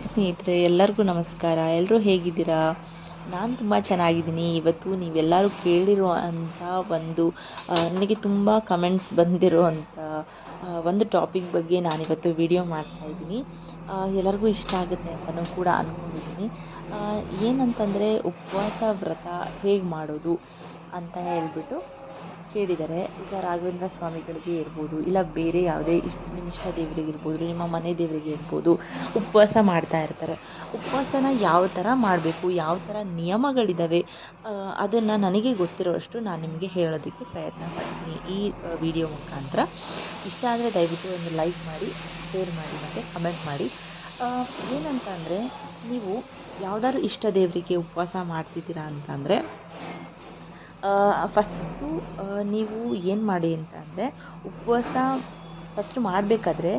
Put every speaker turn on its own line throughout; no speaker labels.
ಸ್ನೇಹಿತರೆ, ಎಲ್ಲರಿಗೂ ನಮಸ್ಕಾರ. ಎಲ್ಲರೂ ಹೇಗಿದ್ದೀರಾ? ನಾನು ತುಂಬ ಚೆನ್ನಾಗಿದ್ದೀನಿ. ಇವತ್ತು ನೀವೆಲ್ಲರೂ ಕೇಳಿರೋ ಅಂಥ ಒಂದು ನನಗೆ ತುಂಬ ಕಮೆಂಟ್ಸ್ ಬಂದಿರೋ ಅಂಥ ಒಂದು ಟಾಪಿಕ್ ಬಗ್ಗೆ ನಾನಿವತ್ತು ವಿಡಿಯೋ ಮಾಡ್ತಾಯಿದ್ದೀನಿ ಎಲ್ಲರಿಗೂ ಇಷ್ಟ ಆಗುತ್ತೆ ಅಂತಲೂ ಕೂಡ ಅಂದ್ಕೊಂಡಿದ್ದೀನಿ ಏನಂತಂದರೆ, ಉಪವಾಸ ವ್ರತ ಹೇಗೆ ಮಾಡೋದು ಅಂತ ಹೇಳಿಬಿಟ್ಟು ಕೇಳಿದ್ದಾರೆ ಈಗ ರಾಘವೇಂದ್ರ ಸ್ವಾಮಿಗಳಿಗೆ ಇರ್ಬೋದು, ಇಲ್ಲ ಬೇರೆ ಯಾವುದೇ ಇಷ್ಟ ನಿಮ್ಮ ಇಷ್ಟ ದೇವರಿಗೆ ಇರ್ಬೋದು, ನಿಮ್ಮ ಮನೆ ದೇವರಿಗೆ ಇರ್ಬೋದು, ಉಪವಾಸ ಮಾಡ್ತಾ ಇರ್ತಾರೆ. ಉಪವಾಸನ ಯಾವ ಥರ ಮಾಡಬೇಕು, ಯಾವ ಥರ ನಿಯಮಗಳಿದ್ದಾವೆ ಅದನ್ನು ನನಗೆ ಗೊತ್ತಿರೋಷ್ಟು ನಾನು ನಿಮಗೆ ಹೇಳೋದಕ್ಕೆ ಪ್ರಯತ್ನ ಪಡ್ತೀನಿ ಈ ವಿಡಿಯೋ ಮುಖಾಂತರ. ಇಷ್ಟ ಆದರೆ ದಯವಿಟ್ಟು ಒಂದು ಲೈಕ್ ಮಾಡಿ, ಶೇರ್ ಮಾಡಿ ಮತ್ತು ಕಮೆಂಟ್ ಮಾಡಿ. ಏನಂತಂದರೆ, ನೀವು ಯಾವುದಾದ್ರು ಇಷ್ಟ ದೇವರಿಗೆ ಉಪವಾಸ ಮಾಡ್ತಿದ್ದೀರಾ ಅಂತಂದರೆ ಫಸ್ಟು ನೀವು ಏನು ಮಾಡಿ ಅಂತ ಅಂದರೆ ಉಪವಾಸ ಫಸ್ಟ್ ಮಾಡಬೇಕಾದ್ರೆ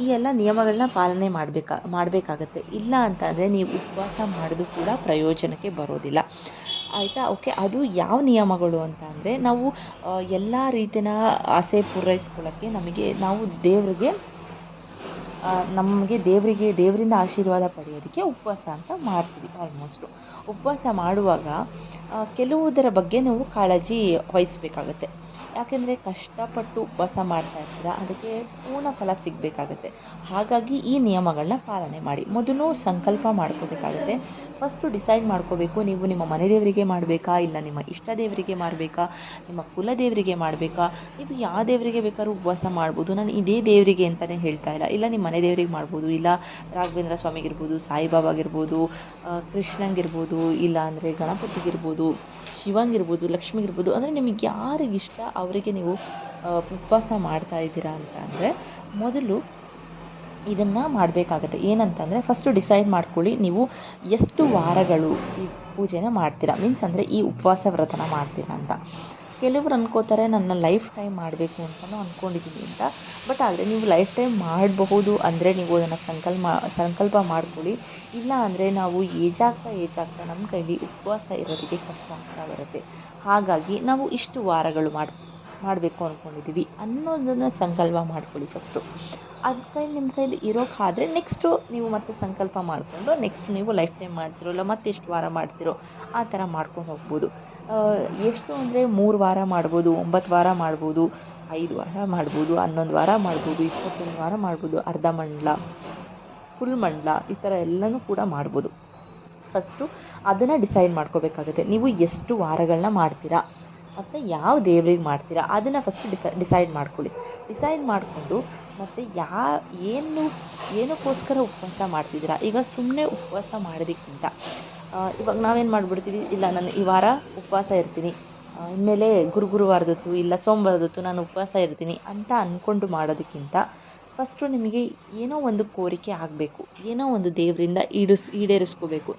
ಈ ಎಲ್ಲ ನಿಯಮಗಳನ್ನ ಪಾಲನೆ ಮಾಡಬೇಕಾ, ಮಾಡಬೇಕಾಗತ್ತೆ. ಇಲ್ಲ ಅಂತಂದರೆ ನೀವು ಉಪವಾಸ ಮಾಡೋದು ಕೂಡ ಪ್ರಯೋಜನಕ್ಕೆ ಬರೋದಿಲ್ಲ. ಆಯಿತಾ? ಓಕೆ ಅದು ಯಾವ ನಿಯಮಗಳು ಅಂತ ಅಂದರೆ ನಾವು ಎಲ್ಲ ರೀತಿಯ ಆಸೆ ಪೂರೈಸ್ಕೊಳ್ಳೋಕ್ಕೆ ನಮಗೆ ನಾವು ದೇವರಿಗೆ ನಮಗೆ ದೇವರಿಗೆ, ದೇವರಿಂದ ಆಶೀರ್ವಾದ ಪಡೆಯೋದಕ್ಕೆ ಉಪವಾಸ ಅಂತ ಮಾಡ್ತೀವಿ ಆಲ್ಮೋಸ್ಟು ಉಪವಾಸ ಮಾಡುವಾಗ ಕೆಲವುದರ ಬಗ್ಗೆ ನಾವು ಕಾಳಜಿ ವಹಿಸಬೇಕಾಗತ್ತೆ. ಯಾಕೆಂದರೆ ಕಷ್ಟಪಟ್ಟು ಉಪವಾಸ ಮಾಡ್ತಾ ಇರ್ತೀರ, ಅದಕ್ಕೆ ಪೂರ್ಣ ಫಲ ಸಿಗಬೇಕಾಗತ್ತೆ. ಹಾಗಾಗಿ ಈ ನಿಯಮಗಳನ್ನ ಪಾಲನೆ ಮಾಡಿ. ಮೊದಲು ಸಂಕಲ್ಪ ಮಾಡ್ಕೋಬೇಕಾಗುತ್ತೆ. ಫಸ್ಟು ಡಿಸೈಡ್ ಮಾಡ್ಕೋಬೇಕು, ನೀವು ನಿಮ್ಮ ಮನೆ ದೇವರಿಗೆ ಮಾಡಬೇಕಾ, ಇಲ್ಲ ನಿಮ್ಮ ಇಷ್ಟ ದೇವರಿಗೆ ಮಾಡಬೇಕಾ, ನಿಮ್ಮ ಕುಲ ದೇವರಿಗೆ ಮಾಡಬೇಕಾ, ನೀವು ಯಾವ ದೇವರಿಗೆ ಬೇಕಾದ್ರೂ ಉಪವಾಸ ಮಾಡ್ಬೋದು. ನಾನು ಇದೇ ದೇವರಿಗೆ ಅಂತಲೇ ಹೇಳ್ತಾ ಇಲ್ಲ. ಇಲ್ಲ, ನಿಮ್ಮ ದೇವರಿಗೆ ಮಾಡ್ಬೋದು, ಇಲ್ಲ ರಾಘವೇಂದ್ರ ಸ್ವಾಮಿಗಿರ್ಬೋದು, ಸಾಯಿಬಾಬಾಗಿರ್ಬೋದು ಕೃಷ್ಣಂಗಿರ್ಬೋದು, ಇಲ್ಲ ಅಂದರೆ ಗಣಪತಿಗಿರ್ಬೋದು, ಶಿವಂಗಿರ್ಬೋದು, ಲಕ್ಷ್ಮಿಗಿರ್ಬೋದು, ಅಂದರೆ ನಿಮಗೆ ಯಾರಿಗಿಷ್ಟ ಅವರಿಗೆ ನೀವು ಉಪವಾಸ ಮಾಡ್ತಾ ಇದ್ದೀರಾ ಅಂತ ಅಂದರೆ ಮೊದಲು ಇದನ್ನು ಮಾಡಬೇಕಾಗತ್ತೆ. ಏನಂತಂದರೆ ಫಸ್ಟು ಡಿಸೈಡ್ ಮಾಡ್ಕೊಳ್ಳಿ ನೀವು ಎಷ್ಟು ವಾರಗಳು ಈ ಪೂಜೆನ ಮಾಡ್ತೀರಾ. ಮೀನ್ಸ್ ಅಂದರೆ ಈ ಉಪವಾಸ ವ್ರತನ ಮಾಡ್ತೀರಾ ಅಂತ. ಕೆಲವರು ಅನ್ಕೋತಾರೆ ನನ್ನ ಲೈಫ್ ಟೈಮ್ ಮಾಡಬೇಕು ಅಂತಲೂ ಅಂದ್ಕೊಂಡಿದ್ದೀನಿ ಅಂತ. ಬಟ್ ಆದರೆ ನೀವು ಲೈಫ್ ಟೈಮ್ ಮಾಡಬಹುದು ಅಂದರೆ ನೀವು ಅದನ್ನು ಸಂಕಲ್ಪ ಸಂಕಲ್ಪ ಮಾಡ್ಕೊಳ್ಳಿ. ಇಲ್ಲ ಅಂದರೆ ನಾವು ಏಜಾಗ್ತಾ ಏಜಾಗ್ತಾ ನಮ್ಮ ಕೈಲಿ ಉಪವಾಸ ಇರೋದಕ್ಕೆ ಕಷ್ಟ ಆಗ್ತಾ ಬರುತ್ತೆ. ಹಾಗಾಗಿ ನಾವು ಇಷ್ಟು ವಾರಗಳು ಮಾಡಿ ಮಾಡಬೇಕು ಅಂದ್ಕೊಂಡಿದ್ದೀವಿ ಅನ್ನೋದನ್ನು ಸಂಕಲ್ಪ ಮಾಡ್ಕೊಳ್ಳಿ ಫಸ್ಟು ಅದು ಕೈಲಿ ನಿಮ್ಮ ಕೈಲಿ ಇರೋಕ್ಕಾದರೆ ನೆಕ್ಸ್ಟು ನೀವು ಮತ್ತೆ ಸಂಕಲ್ಪ ಮಾಡಿಕೊಂಡು ನೆಕ್ಸ್ಟ್ ನೀವು ಲೈಫ್ ಟೈಮ್ ಮಾಡ್ತಿರೋ ಇಲ್ಲ ಮತ್ತೆಷ್ಟು ವಾರ ಮಾಡ್ತಿರೋ ಆ ಥರ ಮಾಡ್ಕೊಂಡು ಹೋಗ್ಬೋದು. ಎಷ್ಟು ಅಂದರೆ ಮೂರು ವಾರ ಮಾಡ್ಬೋದು, ಒಂಬತ್ತು ವಾರ ಮಾಡ್ಬೋದು, ಐದು ವಾರ ಮಾಡ್ಬೋದು, ಹನ್ನೊಂದು ವಾರ ಮಾಡ್ಬೋದು, ಇಪ್ಪತ್ತೊಂದು ವಾರ ಮಾಡ್ಬೋದು, ಅರ್ಧ ಮಂಡಲ ಫುಲ್ ಮಂಡಲ, ಈ ಥರ ಎಲ್ಲನೂ ಕೂಡ ಮಾಡ್ಬೋದು. ಫಸ್ಟು ಅದನ್ನು ಡಿಸೈಡ್ ಮಾಡ್ಕೋಬೇಕಾಗುತ್ತೆ. ನೀವು ಎಷ್ಟು ವಾರಗಳನ್ನ ಮಾಡ್ತೀರಾ? ಮತ್ತು ಯಾವ ದೇವ್ರಿಗೆ ಮಾಡ್ತೀರಾ? ಅದನ್ನು ಫಸ್ಟ್ ಡಿಸ ಡಿಸೈಡ್ ಮಾಡ್ಕೊಳ್ಳಿ. ಡಿಸೈಡ್ ಮಾಡಿಕೊಂಡು ಮತ್ತು ಯಾ, ಏನು, ಏನಕ್ಕೋಸ್ಕರ ಉಪವಾಸ ಮಾಡ್ತಿದ್ದೀರಾ? ಈಗ ಸುಮ್ಮನೆ ಉಪವಾಸ ಮಾಡೋದಕ್ಕಿಂತ ಇವಾಗ ನಾವೇನು ಮಾಡಿಬಿಡ್ತೀವಿ? ಇಲ್ಲ, ನಾನು ಈ ವಾರ ಉಪವಾಸ ಇರ್ತೀನಿ. ಇನ್ಮೇಲೆ ಗುರು ಗುರುವಾರದತ್ತು ಇಲ್ಲ ಸೋಮವಾರದತ್ತು ನಾನು ಉಪವಾಸ ಇರ್ತೀನಿ ಅಂತ ಅಂದ್ಕೊಂಡು ಮಾಡೋದಕ್ಕಿಂತ ಫಸ್ಟು ನಿಮಗೆ ಏನೋ ಒಂದು ಕೋರಿಕೆ ಆಗಬೇಕು. ಏನೋ ಒಂದು ದೇವರಿಂದ ಈಡಿಸ್, ಈಡೇರಿಸ್ಕೋಬೇಕು.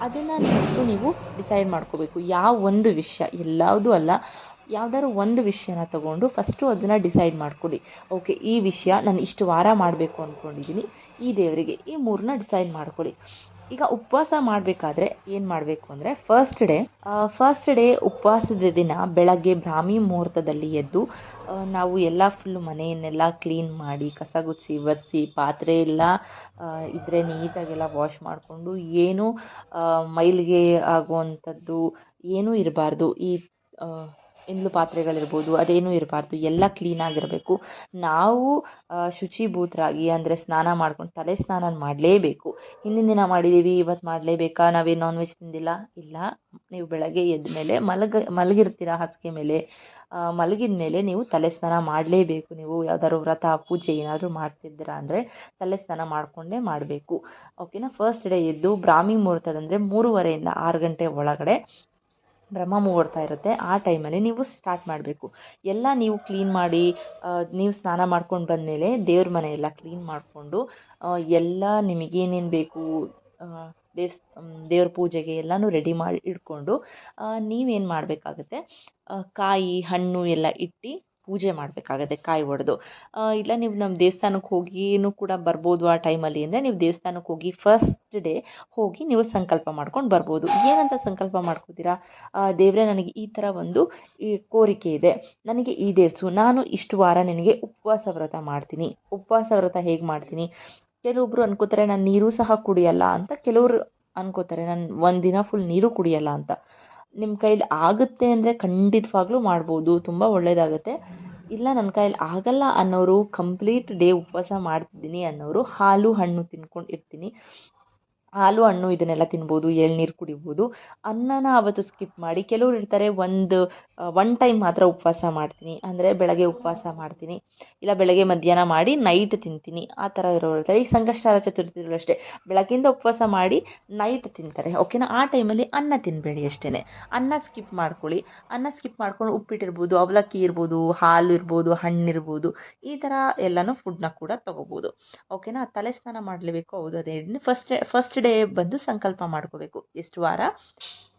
ಅದನ್ನು ನೆಕ್ಸ್ಟು ನೀವು ಡಿಸೈಡ್ ಮಾಡ್ಕೋಬೇಕು. ಯಾವ ಒಂದು ವಿಷಯ ಎಲ್ಲದೂ ಅಲ್ಲ, ಯಾವ್ದಾದ್ರು ಒಂದು ವಿಷಯನ ತಗೊಂಡು ಫಸ್ಟು ಅದನ್ನು ಡಿಸೈಡ್ ಮಾಡ್ಕೊಳ್ಳಿ. ಓಕೆ ಈ ವಿಷಯ ನಾನು ಇಷ್ಟು ವಾರ ಮಾಡಬೇಕು ಅಂದ್ಕೊಂಡಿದ್ದೀನಿ ಈ ದೇವರಿಗೆ ಈ ಮೂರನ್ನ ಡಿಸೈಡ್ ಮಾಡ್ಕೊಳ್ಳಿ. ಈಗ ಉಪವಾಸ ಮಾಡಬೇಕಾದ್ರೆ ಏನು ಮಾಡಬೇಕು ಅಂದರೆ ಫಸ್ಟ್ ಡೇ ಫಸ್ಟ್ ಡೇ ಉಪವಾಸದ ದಿನ ಬೆಳಗ್ಗೆ ಬ್ರಾಹ್ಮಿ ಮುಹೂರ್ತದಲ್ಲಿ ಎದ್ದು ನಾವು ಎಲ್ಲ ಫುಲ್ ಮನೆಯನ್ನೆಲ್ಲ ಕ್ಲೀನ್ ಮಾಡಿ, ಕಸ ಗುಡಿಸಿ, ಒರೆಸಿ, ಪಾತ್ರೆ ಎಲ್ಲ ಇದ್ದರೆ ನೀಟಾಗೆಲ್ಲ ವಾಶ್ ಮಾಡಿಕೊಂಡು ಏನು ಮೈಲಿಗೆ ಆಗುವಂಥದ್ದು ಏನೂ ಇರಬಾರ್ದು ಈ ಇಂದ್ಲು ಪಾತ್ರೆಗಳಿರ್ಬೋದು, ಅದೇನೂ ಇರಬಾರ್ದು, ಎಲ್ಲ ಕ್ಲೀನಾಗಿರಬೇಕು ನಾವು ಶುಚಿಭೂತರಾಗಿ ಅಂದರೆ ಸ್ನಾನ ಮಾಡ್ಕೊಂಡು ತಲೆ ಸ್ನಾನ ಮಾಡಲೇಬೇಕು. ಹಿಂದಿನ ದಿನ ಮಾಡಿದ್ದೀವಿ ಇವತ್ತು ಮಾಡಲೇಬೇಕಾ? ನಾವೇನು ನಾನ್ ವೆಜ್ ತಿಂದಿಲ್ಲ? ಇಲ್ಲ. ನೀವು ಬೆಳಗ್ಗೆ ಎದ್ದ ಮೇಲೆ, ಮಲಗ, ಮಲಗಿರ್ತೀರ ಹಾಸಿಗೆ ಮೇಲೆ ಮಲಗಿದ ಮೇಲೆ ನೀವು ತಲೆ ಸ್ನಾನ ಮಾಡಲೇಬೇಕು. ನೀವು ಯಾವ್ದಾದ್ರು ವ್ರತ, ಪೂಜೆ ಏನಾದರೂ ಮಾಡ್ತಿದ್ದೀರಾ ಅಂದರೆ ತಲೆ ಸ್ನಾನ ಮಾಡಿಕೊಂಡೇ ಮಾಡಬೇಕು. ಓಕೆನಾ? ಫಸ್ಟ್ ಡೇ ಎದ್ದು ಬ್ರಾಹ್ಮಿ ಮುಹೂರ್ತದಂದರೆ ಮೂರುವರೆಯಿಂದ ಆರು ಗಂಟೆ ಒಳಗಡೆ ಬ್ರಹ್ಮ ಮುಹೂರ್ತ ಇರುತ್ತೆ. ಆ ಟೈಮಲ್ಲಿ ನೀವು ಸ್ಟಾರ್ಟ್ ಮಾಡಬೇಕು. ಎಲ್ಲ ನೀವು ಕ್ಲೀನ್ ಮಾಡಿ ನೀವು ಸ್ನಾನ ಮಾಡ್ಕೊಂಡು ಬಂದಮೇಲೆ ದೇವ್ರ ಮನೆ ಎಲ್ಲ ಕ್ಲೀನ್ ಮಾಡಿಕೊಂಡು ಎಲ್ಲ ನಿಮಗೇನೇನು ಬೇಕು ದೇವ್ಸ್ ದೇವ್ರ ಪೂಜೆಗೆ ಎಲ್ಲನೂ ರೆಡಿ ಮಾಡಿ ಇಟ್ಕೊಂಡು ನೀವೇನು ಮಾಡಬೇಕಾಗತ್ತೆ ಕಾಯಿ, ಹಣ್ಣು ಎಲ್ಲ ಇಟ್ಟು ಪೂಜೆ ಮಾಡಬೇಕಾಗತ್ತೆ ಕಾಯಿ ಒಡೆದು. ಇಲ್ಲ ನೀವು ನಮ್ಮ ದೇವಸ್ಥಾನಕ್ಕೆ ಹೋಗಿನೂ ಕೂಡ ಬರ್ಬೋದು ಆ ಟೈಮಲ್ಲಿ ಅಂದರೆ ನೀವು ದೇವಸ್ಥಾನಕ್ಕೆ ಹೋಗಿ ಫಸ್ಟ್ ಡೇ ಹೋಗಿ ನೀವು ಸಂಕಲ್ಪ ಮಾಡ್ಕೊಂಡು ಬರ್ಬೋದು. ಏನಂತ ಸಂಕಲ್ಪ ಮಾಡ್ಕೋತೀರಾ? ದೇವರೇ ನನಗೆ ಈ ಥರ ಒಂದು, ಈ ಕೋರಿಕೆ ಇದೆ. ನನಗೆ ಈ ಈಡೇರಿಸು. ನಾನು ಇಷ್ಟು ವಾರ ನಿನಗೆ ಉಪವಾಸ ವ್ರತ ಮಾಡ್ತೀನಿ. ಉಪವಾಸ ವ್ರತ ಹೇಗೆ ಮಾಡ್ತೀನಿ? ಕೆಲವೊಬ್ಬರು ಅನ್ಕೋತಾರೆ, ನಾನು ನೀರು ಸಹ ಕುಡಿಯಲ್ಲ ಅಂತ. ಕೆಲವರು ಅನ್ಕೋತಾರೆ, ನಾನು ಒಂದು ದಿನ ಫುಲ್ ನೀರು ಕುಡಿಯಲ್ಲ ಅಂತ. ನಿಮ್ಮ ಕೈಲಿ ಆಗುತ್ತೆ ಅಂದರೆ ಖಂಡಿತವಾಗ್ಲೂ ಮಾಡ್ಬೋದು, ತುಂಬ ಒಳ್ಳೆಯದಾಗುತ್ತೆ ಇಲ್ಲ ನನ್ನ ಕೈಲಿ ಆಗಲ್ಲ ಅನ್ನೋರು ಕಂಪ್ಲೀಟ್ ಡೇ ಉಪವಾಸ ಮಾಡ್ತಿದ್ದೀನಿ ಅನ್ನೋರು ಹಾಲು ಹಣ್ಣು ತಿನ್ಕೊಂಡು ಇರ್ತೀನಿ. ಹಾಲು, ಹಣ್ಣು ಇದನ್ನೆಲ್ಲ ತಿನ್ಬೋದು ಎಳ್ನೀರು ಕುಡಿಬೋದು. ಅನ್ನನ ಆವತ್ತು ಸ್ಕಿಪ್ ಮಾಡಿ ಕೆಲವ್ರು ಇರ್ತಾರೆ ಒಂದು ಒನ್ ಟೈಮ್ ಮಾತ್ರ ಉಪವಾಸ ಮಾಡ್ತೀನಿ. ಅಂದರೆ ಬೆಳಗ್ಗೆ ಉಪವಾಸ ಮಾಡ್ತೀನಿ. ಇಲ್ಲ ಬೆಳಗ್ಗೆ ಮಧ್ಯಾಹ್ನ ಮಾಡಿ ನೈಟ್ ತಿಂತೀನಿ. ಆ ಥರ ಇರೋರು ಇರ್ತಾರೆ ಈ ಸಂಕಷ್ಟಾರ ಚತುರ್ಥಿಗಳು ಅಷ್ಟೇ. ಬೆಳಗ್ಗಿಂದ ಉಪವಾಸ ಮಾಡಿ ನೈಟ್ ತಿಂತಾರೆ. ಓಕೆನಾ ಆ ಟೈಮಲ್ಲಿ ಅನ್ನ ತಿನ್ನಬೇಡಿ ಅಷ್ಟೇ ಅನ್ನ ಸ್ಕಿಪ್ ಮಾಡ್ಕೊಳ್ಳಿ. ಅನ್ನ ಸ್ಕಿಪ್ ಮಾಡ್ಕೊಂಡು ಉಪ್ಪಿಟ್ಟಿರ್ಬೋದು ಅವಲಕ್ಕಿ ಇರ್ಬೋದು, ಹಾಲು ಇರ್ಬೋದು ಹಣ್ಣಿರ್ಬೋದು ಈ ಥರ ಎಲ್ಲನೂ ಫುಡ್ನ ಕೂಡ ತೊಗೋಬೋದು. ಓಕೆನಾ ತಲೆ ಸ್ನಾನ ಮಾಡಲೇಬೇಕು. ಹೌದು, ಅದೇ. ಫಸ್ಟ್ ಫಸ್ಟ್ ಡೇ ಬಂದು ಸಂಕಲ್ಪ ಮಾಡ್ಕೋಬೇಕು. ಎಷ್ಟು ವಾರ?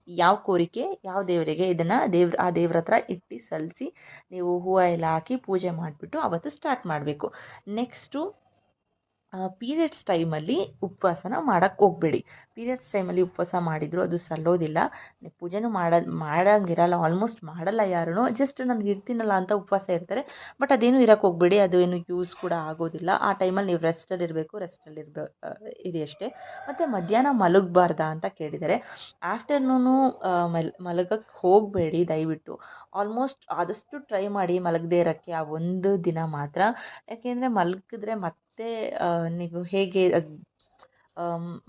ಯಾವ ಕೋರಿಕೆ? ಯಾವ ದೇವರಿಗೆ? ಇದನ್ನು ದೇವ್ರ, ಆ ದೇವ್ರ ಹತ್ರ ಇಟ್ಟು ಸಲ್ಲಿಸಿ ನೀವು ಹೂವು ಎಲ್ಲ ಹಾಕಿ ಪೂಜೆ ಮಾಡಿಬಿಟ್ಟು ಅವತ್ತು ಸ್ಟಾರ್ಟ್ ಮಾಡಬೇಕು. ನೆಕ್ಸ್ಟು ಪೀರಿಯಡ್ಸ್ ಟೈಮಲ್ಲಿ ಉಪವಾಸನ ಮಾಡೋಕ್ಕೆ ಹೋಗಬೇಡಿ. ಪೀರಿಯಡ್ಸ್ ಟೈಮಲ್ಲಿ ಉಪವಾಸ ಮಾಡಿದರೂ ಅದು ಸಲ್ಲೋದಿಲ್ಲ. ಪೂಜೆನೂ ಮಾಡೋದು ಮಾಡೋಂಗಿರಲ್ಲ ಆಲ್ಮೋಸ್ಟ್ ಮಾಡಲ್ಲ ಯಾರೂ ಜಸ್ಟ್ ನನಗೆ ಇರ್ತೀನಲ್ಲ ಅಂತ ಉಪವಾಸ ಇರ್ತಾರೆ. ಬಟ್ ಅದೇನು ಇರೋಕ್ಕೆ ಹೋಗಬೇಡಿ. ಅದು ಏನು ಯೂಸ್ ಕೂಡ ಆಗೋದಿಲ್ಲ. ಆ ಟೈಮಲ್ಲಿ ನೀವು ರೆಸ್ಟಲ್ಲಿ ಇರಬೇಕು ರೆಸ್ಟಲ್ಲಿ ಇರ್ಬ ಇರಿ ಅಷ್ಟೇ. ಮತ್ತು ಮಧ್ಯಾಹ್ನ ಮಲಗಬಾರ್ದಾ ಅಂತ ಕೇಳಿದ್ದಾರೆ ಆಫ್ಟರ್ನೂನು ಮಲ್ ಮಲಗಕ್ಕೆ ಹೋಗಬೇಡಿ ದಯವಿಟ್ಟು. ಆಲ್ಮೋಸ್ಟ್ ಆದಷ್ಟು ಟ್ರೈ ಮಾಡಿ ಮಲಗದೇ ಇರೋಕ್ಕೆ ಆ ಒಂದು ದಿನ ಮಾತ್ರ. ಯಾಕೆಂದರೆ ಮಲಗಿದ್ರೆ ಮತ್ತೆ ನೀವು ಹೇಗೆ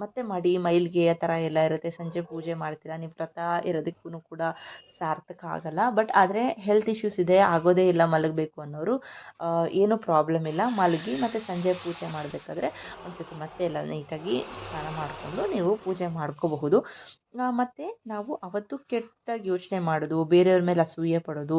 ಮತ್ತೆ ಮಡಿ, ಮೈಲಿಗೆ ಆ ಥರ ಎಲ್ಲ ಇರುತ್ತೆ. ಸಂಜೆ ಪೂಜೆ ಮಾಡ್ತೀರಾ, ನೀವು ವ್ರತ ಇರೋದಕ್ಕೂ ಕೂಡ ಸಾರ್ಥಕ ಆಗಲ್ಲ. ಬಟ್ ಆದರೆ ಹೆಲ್ತ್ ಇಶ್ಯೂಸ್ ಇದೆ, ಆಗೋದೇ ಇಲ್ಲ ಮಲಗಬೇಕು ಅನ್ನೋರು. ಏನೂ ಪ್ರಾಬ್ಲಮ್ ಇಲ್ಲ. ಮಲಗಿ ಮತ್ತು ಸಂಜೆ ಪೂಜೆ ಮಾಡಬೇಕಾದ್ರೆ ಒಂದು ಸತಿ ಮತ್ತೆ ಎಲ್ಲ ನೀಟಾಗಿ ಸ್ನಾನ ಮಾಡಿಕೊಂಡು ನೀವು ಪೂಜೆ ಮಾಡ್ಕೋಬಹುದು. ಮತ್ತು ನಾವು ಅವತ್ತು ಕೆಟ್ಟಾಗಿ ಯೋಚನೆ ಮಾಡೋದು, ಬೇರೆಯವ್ರ ಮೇಲೆ ಅಸೂಯೆ ಪಡೋದು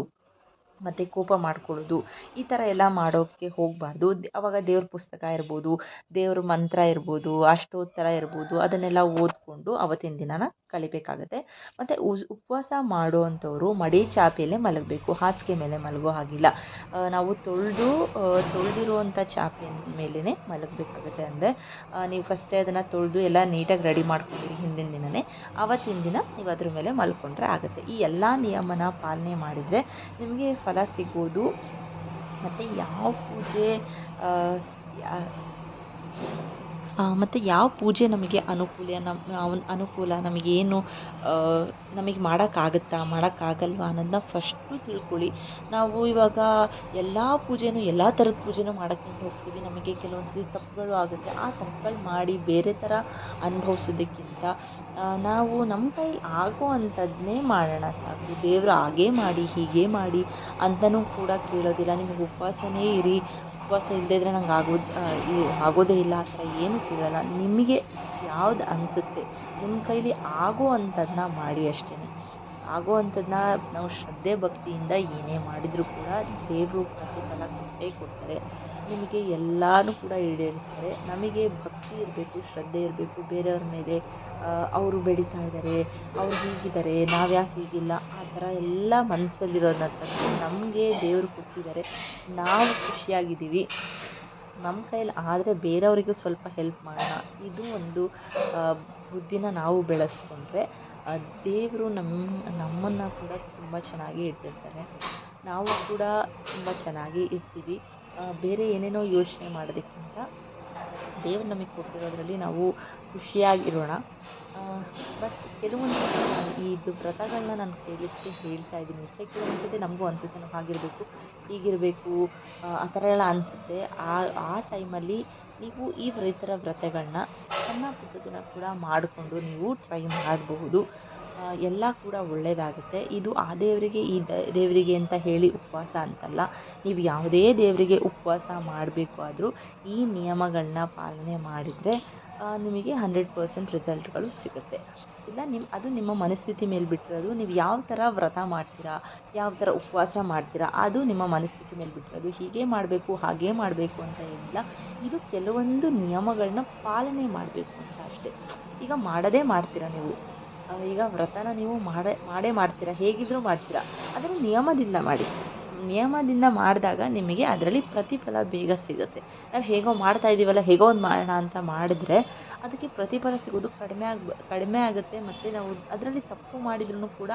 ಮತ್ತು ಕೋಪ ಮಾಡ್ಕೊಳ್ಳೋದು, ಈ ಥರ ಎಲ್ಲ ಮಾಡೋಕ್ಕೆ ಹೋಗಬಾರ್ದು. ಅವಾಗ ದೇವ್ರ ಪುಸ್ತಕ ಇರ್ಬೋದು, ದೇವ್ರ ಮಂತ್ರ ಇರ್ಬೋದು, ಅಷ್ಟೋತ್ತರ ಇರ್ಬೋದು, ಅದನ್ನೆಲ್ಲ ಓದಿಕೊಂಡು ಅವತ್ತಿನ ದಿನನ ಕಳಿಬೇಕಾಗುತ್ತೆ ಮತ್ತು ಉಪವಾಸ ಮಾಡುವಂಥವ್ರು ಮಡಿ ಚಾಪೆಯಲ್ಲೇ ಮಲಗಬೇಕು. ಹಾಸಿಗೆ ಮೇಲೆ ಮಲಗೋ ಹಾಗಿಲ್ಲ. ನಾವು ತೊಳೆದು ತೊಳೆದಿರುವಂಥ ಚಾಪೆ ಮೇಲೇ ಮಲಗಬೇಕಾಗುತ್ತೆ ಅಂದರೆ ನೀವು ಫಸ್ಟೇ ಅದನ್ನು ತೊಳೆದು ಎಲ್ಲ ನೀಟಾಗಿ ರೆಡಿ ಮಾಡ್ಕೊಂಡಿರಿ ಹಿಂದಿನ ದಿನವೇ ಆವತ್ತಿನ ದಿನ ನೀವು ಅದ್ರ ಮೇಲೆ ಮಲ್ಕೊಂಡ್ರೆ ಆಗುತ್ತೆ. ಈ ಎಲ್ಲ ನಿಯಮನ ಪಾಲನೆ ಮಾಡಿದರೆ ನಿಮಗೆ ಫಲ ಸಿಗೋದು. ಮತ್ತು ಯಾವ ಪೂಜೆ ಮತ್ತು ಯಾವ ಪೂಜೆ ನಮಗೆ ಅನುಕೂಲ ನಮ್ಮ ಅನುಕೂಲ, ನಮಗೇನು ನಮಗೆ ಮಾಡೋಕ್ಕಾಗತ್ತಾ, ಮಾಡೋಕ್ಕಾಗಲ್ವಾ ಅನ್ನೋದನ್ನ ಫಸ್ಟು ತಿಳ್ಕೊಳ್ಳಿ. ನಾವು ಇವಾಗ ಎಲ್ಲ ಪೂಜೆನೂ, ಎಲ್ಲ ಥರದ ಪೂಜೆನೂ ಮಾಡೋಕ್ಕೆ ಹೋಗ್ತೀವಿ. ನಮಗೆ ಕೆಲವೊಂದು ಸರ್ತಿ ತಪ್ಪುಗಳು ಆಗುತ್ತೆ. ಆ ತಪ್ಪುಗಳು ಮಾಡಿ ಬೇರೆ ಥರ ಅನುಭವ್ಸೋದಕ್ಕಿಂತ ನಾವು ನಮ್ಮ ಕೈಲಿ ಆಗೋ ಅಂಥದ್ದನ್ನೇ ಮಾಡೋಣ ಸಾಕು. ದೇವರು ಹಾಗೇ ಮಾಡಿ, ಹೀಗೆ ಮಾಡಿ ಅಂತಲೂ ಕೂಡ ಕೇಳೋದಿಲ್ಲ. ನಿಮಗೆ ಉಪವಾಸನೇ ಇರಿ. ಉಪವಾಸ ಇಲ್ಲದೇ ಇದ್ದರೆ ನಂಗೆ ಆಗೋದು ಆಗೋದೇ ಇಲ್ಲ ಆ ಥರ ಏನೂ ಕೇಳಲ್ಲ. ನಿಮಗೆ ಯಾವ್ದು ಅನಿಸುತ್ತೆ? ನಿಮ್ಮ ಕೈಲಿ ಆಗೋ ಅಂಥದ್ದನ್ನ ಮಾಡಿ ಅಷ್ಟೇ ಆಗೋ ಅಂಥದ್ದನ್ನ ನಾವು ಶ್ರದ್ಧೆ ಭಕ್ತಿಯಿಂದ ಏನೇ ಮಾಡಿದರೂ ಕೂಡ ದೇವರು ಪ್ರತಿಫಲ ಕೊಟ್ಟೇ ಕೊಡ್ತಾರೆ. ನಿಮಗೆ ಎಲ್ಲನೂ ಕೂಡ ಈಡೇರಿಸ್ತಾರೆ. ನಮಗೆ ಭಕ್ತಿ ಇರಬೇಕು, ಶ್ರದ್ಧೆ ಇರಬೇಕು, ಬೇರೆಯವ್ರ ಮೇಲೆ ಅವರು ಬೆಳೀತಾ ಇದ್ದಾರೆ, ಅವ್ರು ಹೀಗಿದ್ದಾರೆ ನಾವು ಯಾಕೆ ಹೀಗಿಲ್ಲ, ಆ ಥರ ಎಲ್ಲ ಮನಸ್ಸಲ್ಲಿರೋದನ್ನ ನಮಗೆ ದೇವರು ಕೊಟ್ಟಿದ್ದಾರೆ. ನಾವು ಖುಷಿಯಾಗಿದ್ದೀವಿ. ನಮ್ಮ ಕೈಯಲ್ಲಿ ಆದರೆ ಬೇರೆಯವರಿಗೂ ಸ್ವಲ್ಪ ಹೆಲ್ಪ್ ಮಾಡೋಣ. ಇದು ಒಂದು ಬುದ್ಧಿನ ನಾವು ಬೆಳೆಸ್ಕೊಂಡ್ರೆ ದೇವರು ನಮ್ಮ, ನಮ್ಮನ್ನು ಕೂಡ ತುಂಬ ಚೆನ್ನಾಗಿ ಇಟ್ಟಿರ್ತಾರೆ. ನಾವು ಕೂಡ ತುಂಬ ಚೆನ್ನಾಗಿ ಇರ್ತೀವಿ. ಬೇರೆ ಏನೇನೋ ಯೋಚನೆ ಮಾಡೋದಕ್ಕಿಂತ ದೇವರು ನಮಗೆ ಕೊಟ್ಟಿರೋದರಲ್ಲಿ ನಾವು ಖುಷಿಯಾಗಿರೋಣ. ಬಟ್ ಕೆಲವೊಂದು ಇದು ವ್ರತಗಳನ್ನ ನಾನು ಕೇಳಲಿಕ್ಕೆ ಹೇಳ್ತಾ ಇದ್ದೀನಿ. ಅಷ್ಟೇ ಕೆಲವೊಂದು ಸತಿ ನಮಗೂ ಅನಿಸುತ್ತೆ, ನಾವು ಹಾಗಿರಬೇಕು, ಹೀಗಿರಬೇಕು, ಆ ಥರ ಎಲ್ಲ ಅನಿಸುತ್ತೆ. ಆ ಆ ಟೈಮಲ್ಲಿ ನೀವು ಈ ರೈತರ ವ್ರತಗಳನ್ನ ಸಣ್ಣ ಪುಟ್ಟದನ್ನ ಕೂಡ ಮಾಡಿಕೊಂಡು ನೀವು ಟ್ರೈ ಮಾಡಬಹುದು. ಎಲ್ಲ ಕೂಡ ಒಳ್ಳೆಯದಾಗುತ್ತೆ ಇದು ಆ ದೇವರಿಗೆ ಈ ದೇವರಿಗೆ ಅಂತ ಹೇಳಿ ಉಪವಾಸ ಅಂತಲ್ಲ. ನೀವು ಯಾವುದೇ ದೇವರಿಗೆ ಉಪವಾಸ ಮಾಡಬೇಕು ಆದರೂ ಈ ನಿಯಮಗಳನ್ನ ಪಾಲನೆ ಮಾಡಿದರೆ ನಿಮಗೆ ಹಂಡ್ರೆಡ್ ಪರ್ಸೆಂಟ್ ರಿಸಲ್ಟ್ಗಳು ಸಿಗುತ್ತೆ. ಇಲ್ಲ ನಿಮ್ಮ ಅದು ನಿಮ್ಮ ಮನಸ್ಥಿತಿ ಮೇಲೆ ಬಿಟ್ಟಿರೋದು, ನೀವು ಯಾವ ಥರ ವ್ರತ ಮಾಡ್ತೀರಾ, ಯಾವ ಥರ ಉಪವಾಸ ಮಾಡ್ತೀರಾ, ಅದು ನಿಮ್ಮ ಮನಸ್ಥಿತಿ ಮೇಲೆ ಬಿಟ್ಟಿರೋದು. ಹೀಗೆ ಮಾಡಬೇಕು, ಹಾಗೇ ಮಾಡಬೇಕು ಅಂತ ಏನಿಲ್ಲ. ಇದು ಕೆಲವೊಂದು ನಿಯಮಗಳನ್ನ ಪಾಲನೆ ಮಾಡಬೇಕು ಅಂತ ಅಷ್ಟೇ. ಈಗ ಮಾಡದೇ ಮಾಡ್ತೀರಾ ನೀವು? ಈಗ ವ್ರತನ ನೀವು ಮಾಡೇ ಮಾಡೇ ಮಾಡ್ತೀರಾ? ಹೇಗಿದ್ದರೂ ಮಾಡ್ತೀರಾ? ಅದನ್ನು ನಿಯಮದಿಂದ ಮಾಡಿ. ನಿಯಮದಿಂದ ಮಾಡಿದಾಗ ನಿಮಗೆ ಅದರಲ್ಲಿ ಪ್ರತಿಫಲ ಬೇಗ ಸಿಗುತ್ತೆ. ನಾವು ಹೇಗೋ ಮಾಡ್ತಾ ಇದ್ದೀವಲ್ಲ ಹೇಗೋ ಒಂದು ಮಾಡೋಣ ಅಂತ ಮಾಡಿದ್ರೆ ಅದಕ್ಕೆ ಪ್ರತಿಫಲ ಸಿಗೋದು ಕಡಿಮೆ ಆಗಿ, ಕಡಿಮೆ ಆಗುತ್ತೆ ಮತ್ತು ನಾವು ಅದರಲ್ಲಿ ತಪ್ಪು ಮಾಡಿದ್ರೂ ಕೂಡ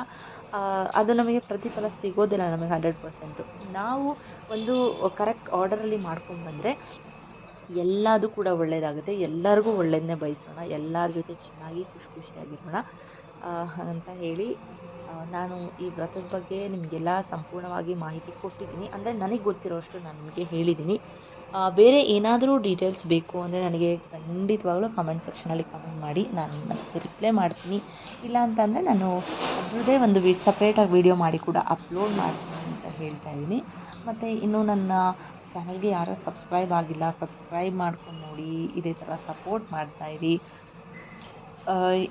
ಅದು ನಮಗೆ ಪ್ರತಿಫಲ ಸಿಗೋದಿಲ್ಲ ನಮಗೆ ಹಂಡ್ರೆಡ್ ಪರ್ಸೆಂಟು. ನಾವು ಒಂದು ಕರೆಕ್ಟ್ ಆರ್ಡರಲ್ಲಿ ಮಾಡ್ಕೊಂಡು ಬಂದರೆ ಎಲ್ಲದೂ ಕೂಡ ಒಳ್ಳೆಯದಾಗುತ್ತೆ ಎಲ್ಲರಿಗೂ ಒಳ್ಳೆಯದನ್ನೇ ಬಯಸೋಣ. ಎಲ್ಲರ ಜೊತೆ ಚೆನ್ನಾಗಿ ಖುಷಿ ಖುಷಿಯಾಗಿರೋಣ ಅಂತ ಹೇಳಿ ನಾನು ಈ ವ್ರತದ ಬಗ್ಗೆ ನಿಮಗೆಲ್ಲ ಸಂಪೂರ್ಣವಾಗಿ ಮಾಹಿತಿ ಕೊಟ್ಟಿದ್ದೀನಿ. ಅಂದರೆ ನನಗೆ ಗೊತ್ತಿರೋಷ್ಟು ನಾನು ನಿಮಗೆ ಹೇಳಿದ್ದೀನಿ. ಬೇರೆ ಏನಾದರೂ ಡೀಟೇಲ್ಸ್ ಬೇಕು ಅಂದರೆ ನನಗೆ ಖಂಡಿತವಾಗ್ಲೂ ಕಮೆಂಟ್ ಸೆಕ್ಷನಲ್ಲಿ ಕಮೆಂಟ್ ಮಾಡಿ. ನಾನು ಅದಕ್ಕೆ ರಿಪ್ಲೈ ಮಾಡ್ತೀನಿ. ಇಲ್ಲ ಅಂತಂದರೆ ನಾನು ಅದರದ್ದೇ ಒಂದು ವಿ ಸಪ್ರೇಟಾಗಿ ವೀಡಿಯೋ ಮಾಡಿ ಕೂಡ ಅಪ್ಲೋಡ್ ಮಾಡ್ತೀನಿ ಅಂತ ಹೇಳ್ತಾ ಇದ್ದೀನಿ. ಮತ್ತು ಇನ್ನು ನನ್ನ ಚಾನಲ್ಗೆ ಯಾರು ಸಬ್ಸ್ಕ್ರೈಬ್ ಆಗಿಲ್ಲ ಸಬ್ಸ್ಕ್ರೈಬ್ ಮಾಡ್ಕೊಂಡು ನೋಡಿ, ಇದೇ ಥರ ಸಪೋರ್ಟ್ ಮಾಡ್ತಾಯಿರಿ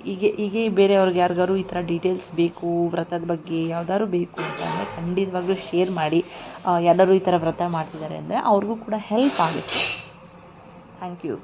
ಹೀಗೆ ಹೀಗೆ ಬೇರೆಯವ್ರಿಗೆ ಯಾರಿಗಾರು ಈ ಥರ ಡೀಟೇಲ್ಸ್ ಬೇಕು, ವ್ರತದ ಬಗ್ಗೆ ಯಾವ್ದಾದ್ರು ಬೇಕು ಅಂತ ಅಂದರೆ ಖಂಡಿತವಾಗ್ಲೂ ಶೇರ್ ಮಾಡಿ ಯಾರಾದ್ರು ಈ ಥರ ವ್ರತ ಮಾಡ್ತಿದ್ದಾರೆ ಅಂದರೆ ಅವ್ರಿಗೂ ಕೂಡ ಹೆಲ್ಪ್ ಆಗುತ್ತೆ. Thank you